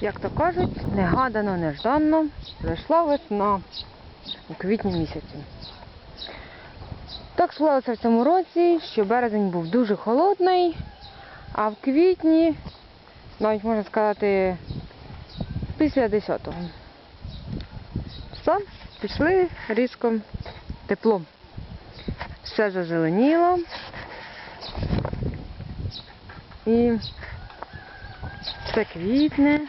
як то кажуть, негадано, нежданно прийшла весна у квітні місяці. Так склалося в цьому році, що березень був дуже холодний, а в квітні, навіть можна сказати, після 10-го. Все, пішли різко тепло. Все зазеленіло. І все квітне.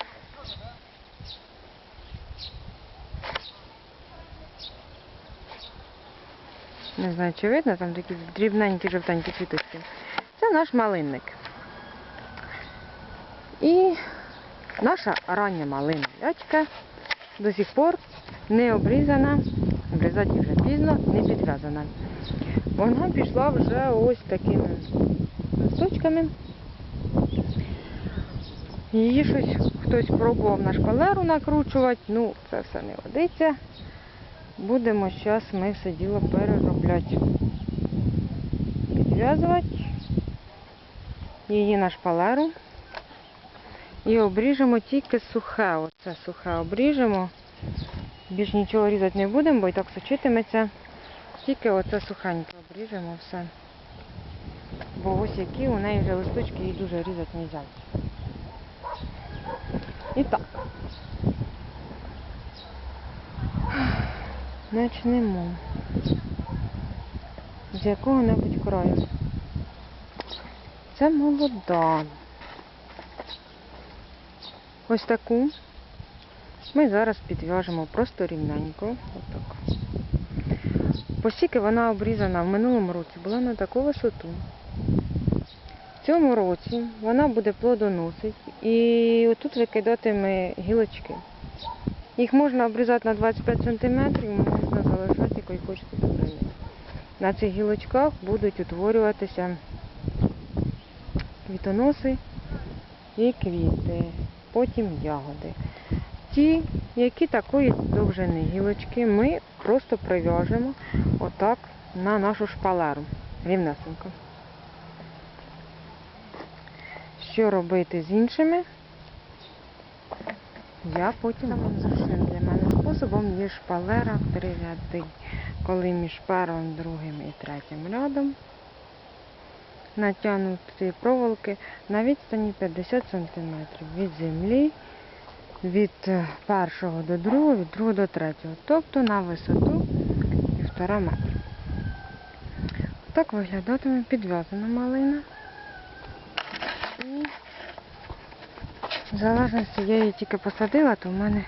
Не знаю, чи видно, там такі дрібненькі жовтенькі квіточки. Це наш малинник. І наша рання малина лячка до сих пор не обрізана, обрізати вже пізно, не підв'язана. Вона пішла вже ось такими листочками. Її щось хтось пробував на шпалеру накручувати, ну це все не годиться. Будемо зараз ми все діло переробляти. Підв'язувати її на шпалеру. І обріжемо тільки сухе. Оце сухе обріжемо. Більш нічого різати не будемо, бо і так сочитиметься. Тільки оце сухеньке обріжемо все. Бо ось які у неї вже листочки її дуже різати не можна. І так. Начнемо. З якого-небудь краю. Це молода. Ось таку ми зараз підв'яжемо просто рівненько. Отак. Посіки вона обрізана в минулому році, була на таку висоту. В цьому році вона буде плодоносити і отут викидатиме гілочки. Їх можна обрізати на 25 см, можна залишати, який хочете сохранити. На цих гілочках будуть утворюватися квітоноси і квіти, потім ягоди. Ті, які такої довжини гілочки, ми просто прив'яжемо отак на нашу шпалеру. Рівнесенько. Що робити з іншими? Я потім вам зручним для мене способом є шпалера в три ряди. Коли між першим, другим і третім рядом натягнути проволоки на відстані 50 см від землі, від е, першого до другого, від другого до третього, тобто на висоту 1,5 метра. Так виглядатиме підв'язана малина. І залежності я її тільки посадила, то в мене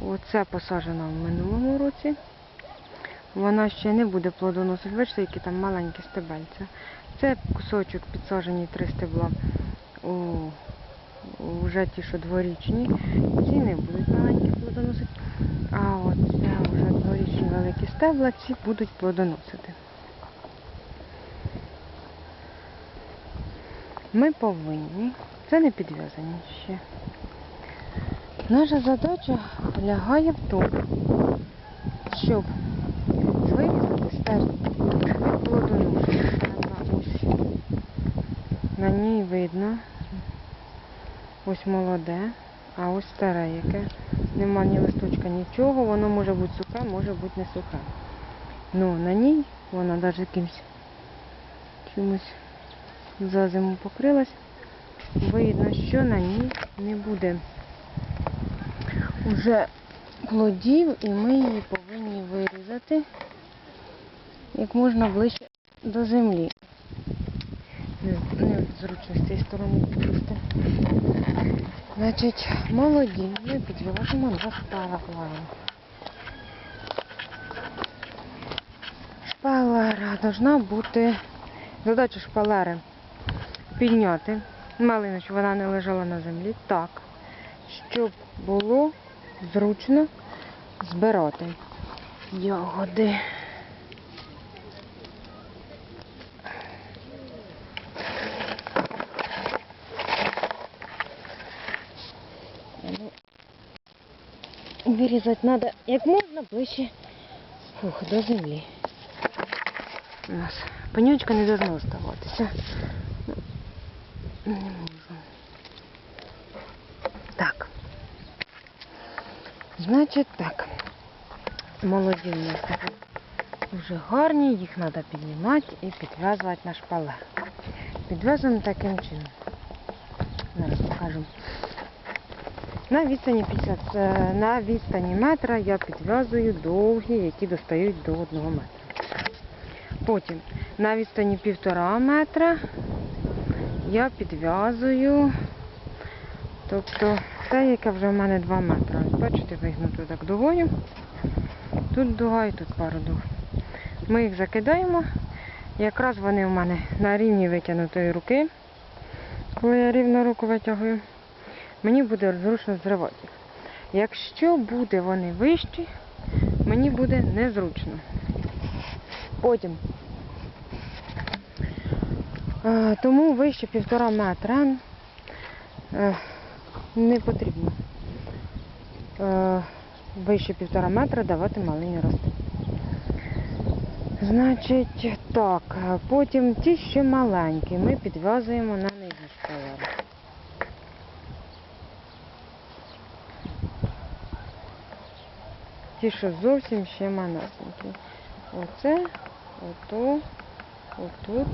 оце посаджено в минулому році. Вона ще не буде плодоносити. Бачите, які там маленькі стебельця. Це кусочок підсаджені три стебла у вже ті, що дворічні. Ці не будуть маленькі плодоносити. А от це вже дворічні великі стебла, ці будуть плодоносити. Ми повинні, це не підв'язані ще. Наша задача полягає в тому, щоб вирізати стежку від плодоношення. Ось на ній видно ось молоде, а ось старе яке. Нема ні листочка, нічого, воно може бути сухе, може бути не сухе. Ну, на ній вона навіть якимось чимось за зиму покрилась. Видно, що на ній не буде вже плодів і ми її повинні вирізати як можна ближче до землі. Не, не зручно з цієї сторони підлізти. Значить, молоді ми підв'яжемо на шпалах. Шпалера должна бути. Задача шпалери підняти малину, щоб вона не лежала на землі, так, щоб було зручно збирати ягоди. Ну, Вирізати треба як можна ближче фух, до землі. У нас панючка не должна оставатися. Не можу. Так. Значить так. Молоді в нас дуже гарні, їх треба піднімати і підв'язувати на шпалер. Підв'язуємо таким чином. Зараз покажу. На відстані 50, е, на відстані метра я підв'язую довгі, які достають до 1 метра. Потім на відстані півтора метра я підв'язую, тобто це, яке вже в мене 2 метри. Бачите, вигнуто так дугою. Тут дуга і тут пару дуг. Ми їх закидаємо. Якраз вони в мене на рівні витягнутої руки. Коли я рівно руку витягую, мені буде зручно зривати. Якщо буде вони вищі, мені буде незручно. Потім. Е, Тому вище півтора метра е, не потрібно. Е, Вище півтора метра давати малині рости. Значить, так, потім ті, що маленькі, ми підв'язуємо на нижню шпалеру. Ті, що зовсім ще манесенькі. Оце, ото, отут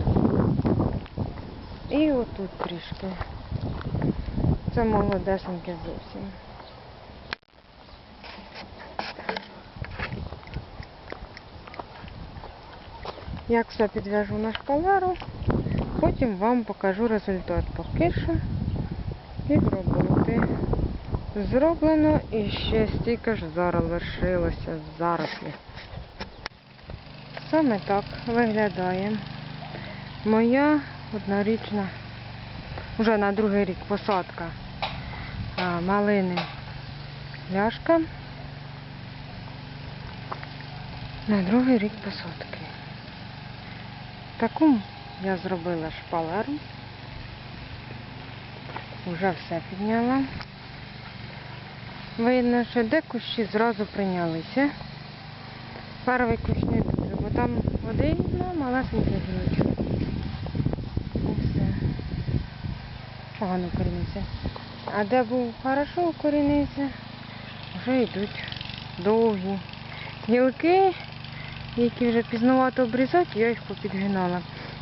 і отут трішки. Це молодесеньке зовсім. Як все підв'яжу на шпалеру, потім вам покажу результат поки що від роботи. Зроблено і ще стільки ж зараз лишилося зарослі. Саме так виглядає моя однорічна, вже на другий рік посадка малини ляшка. На другий рік посадки. Таку я зробила шпалеру. Вже все підняла. Видно, що де кущі зразу прийнялися. Перший кущ не дуже, бо там один, ну, малесенький гілочок. І все. Погано коріниться. А де був хорошо укорінився, вже йдуть довгі гілки, які вже пізнувато обрізати, я їх попідгинала.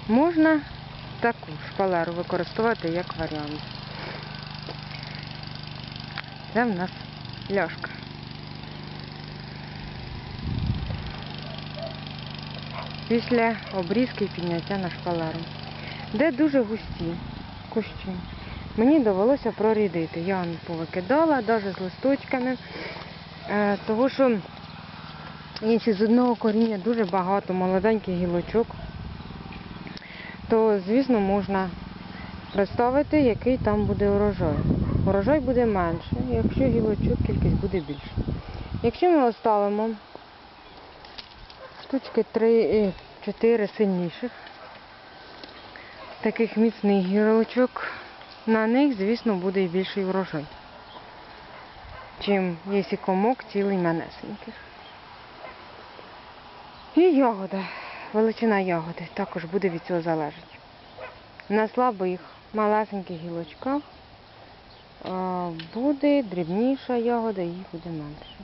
Можна таку шпалеру використовувати як варіант. Це в нас ляшка. Після обрізки і підняття на шпалеру. Де дуже густі кущі. Мені довелося прорідити. Я повикидала, навіть з листочками. Е, того що якщо з одного коріння дуже багато молоденьких гілочок, то, звісно, можна представити, який там буде урожай. Урожай буде менше, якщо гілочок кількість буде більше. Якщо ми оставимо штучки 3-4 сильніших, таких міцних гілочок, на них, звісно, буде і більший урожай, чим якщо комок цілий манесеньких. І ягода, величина ягоди також буде від цього залежати. На слабих малесеньких гілочках буде дрібніша ягода, їх буде менше.